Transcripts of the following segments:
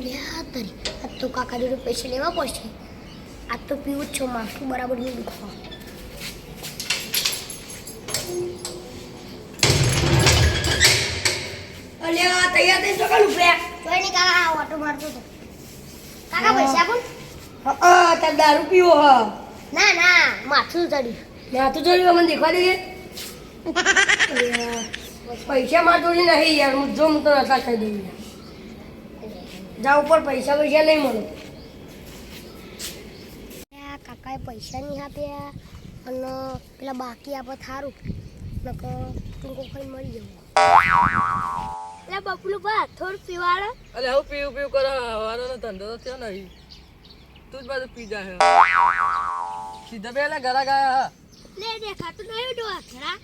અલ્યા તારી. આ તો કાકા જોડે પૈસા લેવા પડશે આ તો પીવું જ છો માથું બરાબર નહીં દુખવા. અલ્યા તૈયાર થઈ કોઈ નહીં કાકા ઓટો મારતો તો કાકા પૈસા કોણ હા તાર દારૂ પીવો હ. ના ના માથું ચડ્યું માથું ચડ્યું મને દેખવા દે પૈસા માં જોડી નહીં યાર હું જો હું તો ખાઈ દઉં યાર જા ઉપર પૈસા પૈસા લઈ મળે. આ કાકાએ પૈસા નહીં આપ્યા અને પેલા બાકી આપે થારું. નકર ટૂંકો ખાઈ મરી જવું. એટલે બબલું બા થોડું પીવાડો. અલે હું પીવું પીવું કરો. હવાનો ધંધો તો થયો નહીં. તું જ બાજુ પી જાય સીધા પેલા ઘરા ગયા હા. લે દેખાતું નહીં ડોહરા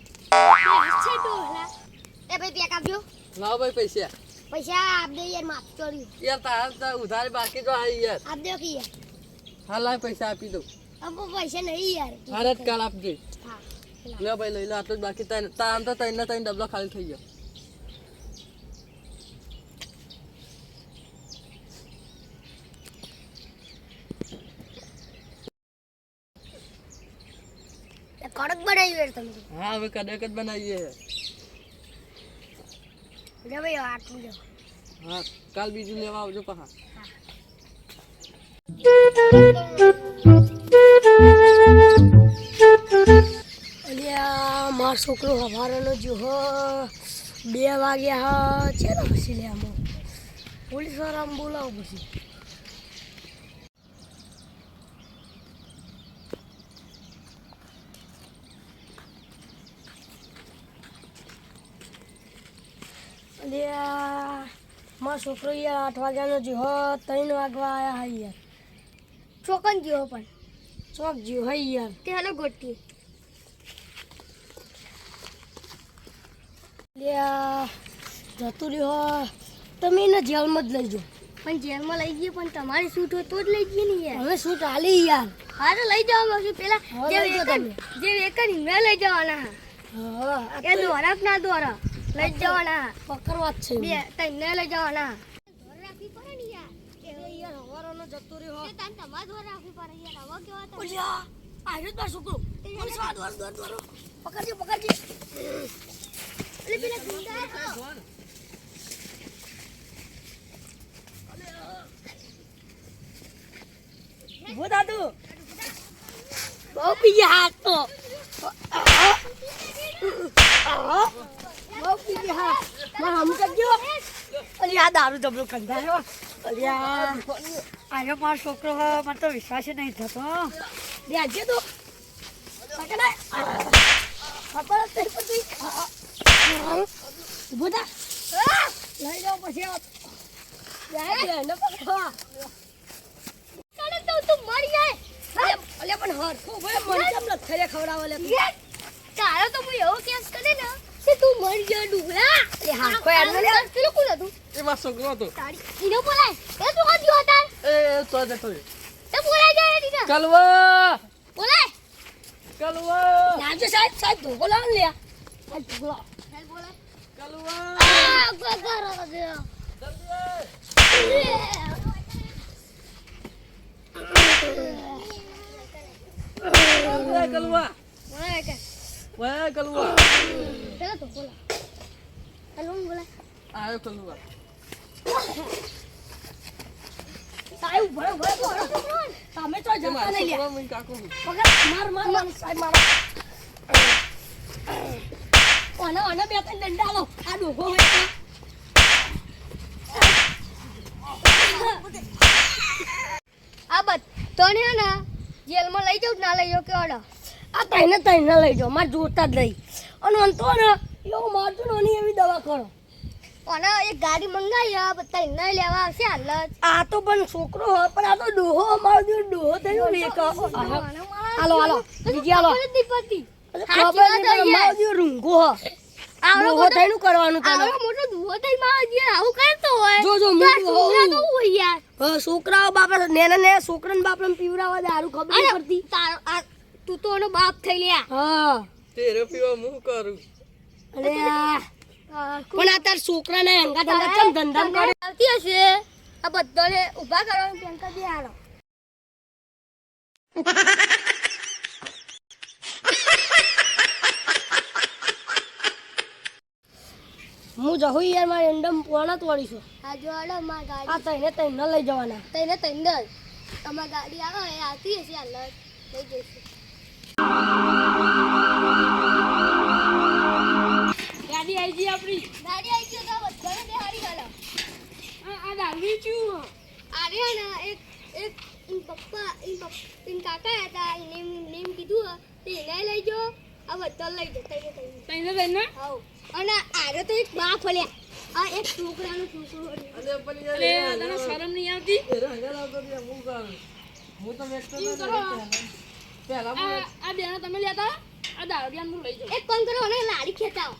એ ભાઈ પેક આપજો. લાવ ભાઈ પૈસા. પૈસા આપ દે યાર માફ ચોર્યું યાર તાર તાર ઉધાર બાકી તો આઈ યાર. આપ દે કે યાર. હા લાવ પૈસા આપી દો અબો પૈસા નહીં યાર. ભારત કાલ આપ દે હા લે. ભાઈ લઈ લે આટલું બાકી તાર તાર આમ તો ત્રણ ને ડબલો ખાલી થઈ ગયો. કડક બનાવી તમે. હા હવે કડક જ બનાવીએ. લે ભાઈ આટલું લો. હા કાલ બીજું લેવા આવજો પહા અલ્યા મારો છોકરો હવારનો જો બે વાગ્યા હા. છે ને પછી લે આમ? પોલીસવાળા આમ બોલાવો પછી. અલ્યા મારો છોકરો યાર આઠ વાગ્યાનો જો હ ત્રણ વાગવા આવ્યા હા યાર. ચોકન જેવો પણ. ચોક જ્યો હા યાર. તે હાલો ગોટી લ્યા જતું રહ્યો તમે એને જેલમાં જ લઈ જાઓ. પણ જેલમાં લઈ જઈએ પણ તમારી સૂટ હોય તો જ લઈ જઈએ ને યાર. હવે શું ચાલી યાર. હા તો લઈ જવા પછી પેલા જે એક જાઓ જે વેકન હિંગડા લઈ જવાના હા. હા એ દોરા ના દોરા. લઈ જવાના પકડવા જ છે. બે તઈને લઈ જવાના રાખવી પડે ને યાર યાર હવારનો જતો રહ્યો એ તને તમારે ધોર રાખવી પડે યાર હવે કેવા તમે ઓલ્યા આવ્યો જ છોકરો. બોલ સ્વાદ વાર દર દર પકડજે પકડજે. એટલે પેલા ગુંડા હા. ઊભો બહુ બીજા હાથ તો. મારે હમ કરજો અલ્યા દારૂ જબરો કંધાયો અલ્યા આવ્યો મારો છોકરો મને તો વિશ્વાસ નહીં થતો બે આજે તો ખબર જ નહીં પડતી ઊભો થા લઈ જાઓ પછી યાર તારો તો હું એવો કેસ કરે ને? કે તું મરી ગયો ડુગલા એ હા, કોઈ આનું લે. પેલું કોણ હતું? એમાં છોકરો હતો. ઈનો બોલાય. એ તું કોણ ગયો તાર એ તો જતો. તે બોલાય જાય દીના કલવા! બોલાય. કલવા! નાજો સાહેબ સાહેબ ધોકો લાવ લે. આ લાવ. ચાલ બોલાય. કલવા! આ ગગરો દે એ કલવા! બોલાય કે? વે કલવા! પેલા તો bola. Pega uma bola. Ah, eu tô no lugar. ભરો bora, bora, bora. Tá, mete નહીં લે છોકરો મને કાકો પકડ માર માર mar, સાહેબ mar. ઓને ઓને બે ત્રણ દંડા લો આ ડોકો હોય તો. આ બધાને ને જેલમાં લઈ જાઉં ના લઈ જાઉં કે ઓડો આ તઈને તઈને લઈ જાઓ મારે જોતા જ નહીં અને તો ને એવું મારજો ને એવી દવા કરો. અને એક ગાડી મંગાવી આ બધા એને લેવા આવશે હાલ જ આ તો પણ છોકરો હોય પણ આ તો ડોહો અમારો જો ડોહો થયો ને એક હાલો હાલો બીજી હાલો. પડતી. ખબર નહીં પણ અમારો જો રૂંગો હો આવડો કરવાનું તને આવડો મોટો દુહો થઈ માં જે આવું કરતો હોય જો જો તો આ છોકરા તો હોય યાર? હવે છોકરાઓ બાપા નેના ને છોકરાને બાપને પીવડાવવા દારૂ ખબર પડતી. તું તો એનો બાપ થઈ લ્યા. હા. તેરે પીવા હું કરું? પણ આ તાર છોકરાને અંગા ધંધા ચમ ધંધા કરે. આવતી હશે. આ બધાને ઊભા કરો પ્રિયંકા બી બેહાડો હું જહું યાર મારે એન્ડમ પોણા તોડી છું. આ જો હાલો માર આ ગાડી તઈને તઈને લઈ જવાના. તઈને તઈને જ. અમાર ગાડી આવે એ આવતી હશે આ લઈ જઈશું ગાડી આવી ગઈ આપણી ગાડી આવી ગયો તો બધાને બેહાડી ગાલો આ દારૂ ચું અરે ને એક એક ઇન પપ્પા ઇન પપ્પા ઇન કાકા હતા એને નેમ કીધું હે, તે એને લઈ જો આ બધા લઈ જતા તઈને તઈને? હાઉ અને આરે તો એક બા ફળ્યા આ એક છોકરાનો છોકરો. અરે પેલી અરે તને શરમ નહીં આવતી? એ રંગા લાવતો તો હું કામ હું તો વેચતો તો પહેલા આ બેનો તમે લેતા આ દારૂડિયાને હું લઈ જાઉં. એક કામ કરો અને લારી ખેંચાવો.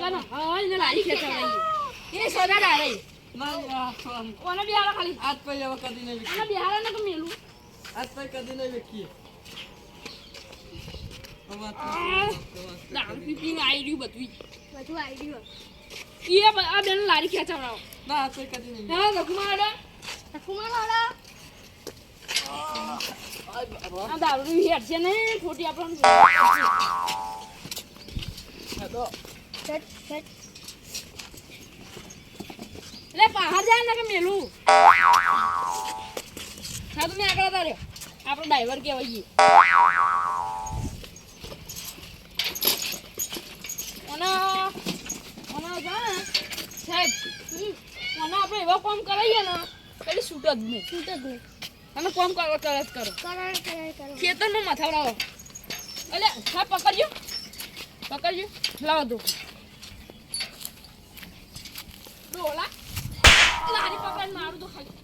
ચાલો હા એને લારી ખેંચાવડાવીએ એ સોદા ના ઓને બિહારા ખાલી? હાથ હવે કદી નહીં બિહારા ને કે મેલું. હાથ પર કદી નહીં આ દારૂ પી પીને આવી રહ્યું બધું બધું આવી ગયું ઈ આ આ લારી ખેંચાવડાવો ના આજ કદી નહીં હા ગખુમાં આડે છે ને ખોટી આપણને તો છટ છટ લે બહાર જાય ને કે મેલું આગળ તારે આપણો ડ્રાઈવર કહેવાય અને અને જા ને સાહેબ હમ, અને આપણે એવા કામ કરાવીએ ને પેલી છૂટ જ નહીં. છૂટ જ નહીં. તમે કામ કરો તરત કરો. ખેતરમાં માથા લાવો અલે હા પકડજો. પકડજો. લાવો દો ડોલા લારી પકડ મારું તો ખાલી.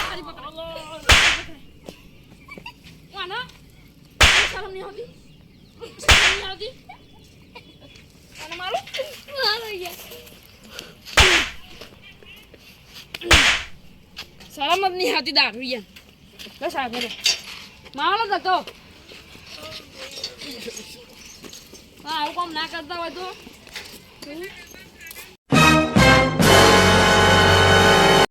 લારી પકડ શરમ નહીં આવતી? શરમ નહીં હોતી અને મારું મારો યાર જ નહીં આવતી દારૂ યાર બસ ઘરે મારો જતો હા, આવું કામ ના કરતા હોય તો.